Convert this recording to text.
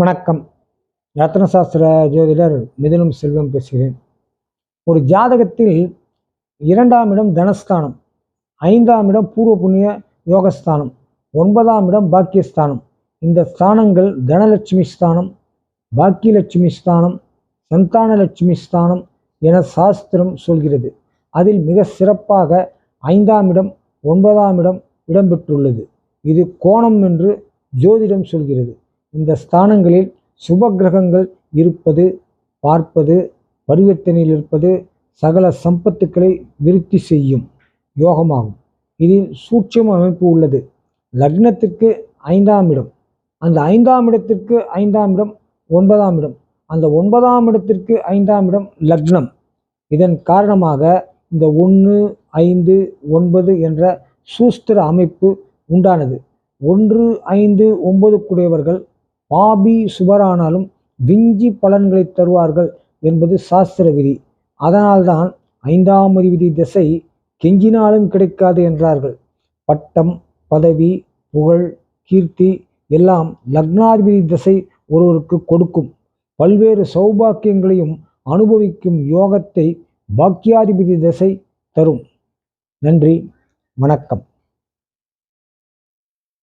வணக்கம். ரத்ன சாஸ்திர ஜோதிடர் மிதுனம் செல்வம் பேசுகிறேன். ஒரு ஜாதகத்தில் இரண்டாம் இடம் தனஸ்தானம் ஐந்தாம் இடம் பூர்வ புண்ணிய யோகஸ்தானம் ஒன்பதாம் இடம் பாக்கியஸ்தானம். இந்த ஸ்தானங்கள் தனலட்சுமி ஸ்தானம் பாக்கியலட்சுமி ஸ்தானம் சந்தானலட்சுமி ஸ்தானம் என சாஸ்திரம் சொல்கிறது. அதில் மிக சிறப்பாக ஐந்தாம் இடம் ஒன்பதாம் இடம் இடம்பெற்றுள்ளது. இது கோணம் என்று ஜோதிடம் சொல்கிறது. இந்த ஸ்தானங்களில் சுப கிரகங்கள் இருப்பது பார்ப்பது பரிவர்த்தனையில் இருப்பது சகல சம்பத்துக்களை விருத்தி செய்யும் யோகமாகும். இதில் சூட்சம அமைப்பு உள்ளது. லக்னத்திற்கு ஐந்தாம் இடம். அந்த ஐந்தாம் இடத்திற்கு ஐந்தாம் இடம் ஒன்பதாம் இடம். அந்த ஒன்பதாம் இடத்திற்கு ஐந்தாம் இடம் லக்னம். இதன் காரணமாக இந்த ஒன்று ஐந்து ஒன்பது என்ற சூஸ்திர அமைப்பு உண்டானது. ஒன்று ஐந்து ஒன்பதுக்குடையவர்கள் பாபி சுபரானாலும் விஞ்சி பலன்களை தருவார்கள் என்பது சாஸ்திர விதி. அதனால்தான் ஐந்தாம் அறிவிதி திசை கெஞ்சினாலும் கிடைக்காது என்றார்கள். பட்டம் பதவி புகழ் கீர்த்தி எல்லாம் லக்னாதிபதி திசை ஒருவருக்கு கொடுக்கும். பல்வேறு சௌபாக்கியங்களையும் அனுபவிக்கும் யோகத்தை பாக்கியாதிபதி திசை தரும். நன்றி வணக்கம்.